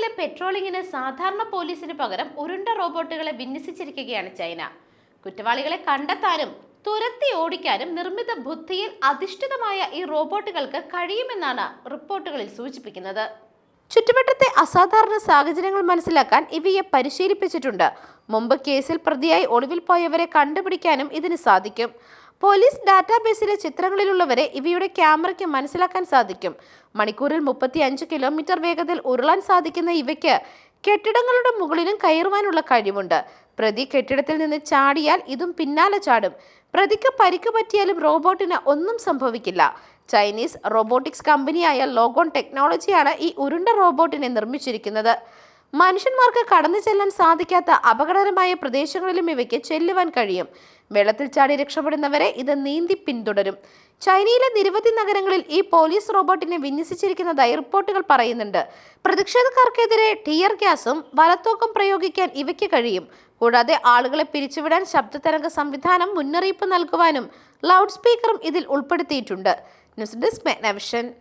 നഗരങ്ങളിലെ പെട്രോളിങ്ങിന് സാധാരണ പോലീസിന് പകരം ഉരുണ്ട റോബോട്ടുകളെ വിന്യസിച്ചിരിക്കുകയാണ് ചൈന. കുറ്റവാളികളെ കണ്ടെത്താനും തുരത്തി ഓടിക്കാനും നിർമ്മിത ബുദ്ധിയിൽ അധിഷ്ഠിതമായ ഈ റോബോട്ടുകൾക്ക് കഴിയുമെന്നാണ് റിപ്പോർട്ടുകളിൽ സൂചിപ്പിക്കുന്നത്. ചുറ്റുവട്ടത്തെ അസാധാരണ സാഹചര്യങ്ങൾ മനസ്സിലാക്കാൻ ഇവയെ പരിശീലിപ്പിച്ചിട്ടുണ്ട്. മുമ്പ് കേസിൽ പ്രതിയായി ഒളിവിൽ പോയവരെ കണ്ടുപിടിക്കാനും ഇതിന് സാധിക്കും. പോലീസ് ഡാറ്റാബേസിലെ ചിത്രങ്ങളിലുള്ളവരെ ഇവയുടെ ക്യാമറയ്ക്ക് മനസ്സിലാക്കാൻ സാധിക്കും. മണിക്കൂറിൽ മുപ്പത്തി അഞ്ച് കിലോമീറ്റർ വേഗതയിൽ ഉരുളാൻ സാധിക്കുന്ന ഇവയ്ക്ക് കെട്ടിടങ്ങളുടെ മുകളിലും കയറുവാനുള്ള കഴിവുണ്ട്. പ്രതി കെട്ടിടത്തിൽ നിന്ന് ചാടിയാൽ ഇതും പിന്നാലെ ചാടും. പ്രതിക്ക് പരിക്ക് പറ്റിയാലും റോബോട്ടിന് ഒന്നും സംഭവിക്കില്ല. ചൈനീസ് റോബോട്ടിക്സ് കമ്പനിയായ ലോഗോൺ ടെക്നോളജിയാണ് ഈ ഉരുണ്ട റോബോട്ടിനെ നിർമ്മിച്ചിരിക്കുന്നത്. മനുഷ്യന്മാർക്ക് കടന്നു ചെല്ലാൻ സാധിക്കാത്ത അപകടകരമായ പ്രദേശങ്ങളിലും ഇവയ്ക്ക് ചെല്ലുവാൻ കഴിയും. വെള്ളത്തിൽ ചാടി രക്ഷപ്പെടുന്നവരെ ഇത് നീന്തി പിന്തുടരും. ചൈനയിലെ നിരവധി നഗരങ്ങളിൽ ഈ പോലീസ് റോബോട്ടിനെ വിന്യസിച്ചിരിക്കുന്നതായി റിപ്പോർട്ടുകൾ പറയുന്നുണ്ട്. പ്രതിഷേധക്കാർക്കെതിരെ ടിയർ ഗ്യാസും വലത്തോക്കം പ്രയോഗിക്കാൻ ഇവയ്ക്ക് കഴിയും. കൂടാതെ ആളുകളെ പിരിച്ചുവിടാൻ ശബ്ദതരംഗ സംവിധാനം മുന്നറിയിപ്പ് നൽകുവാനും ലൗഡ് സ്പീക്കറും ഇതിൽ ഉൾപ്പെടുത്തിയിട്ടുണ്ട്. News desk Megnavision.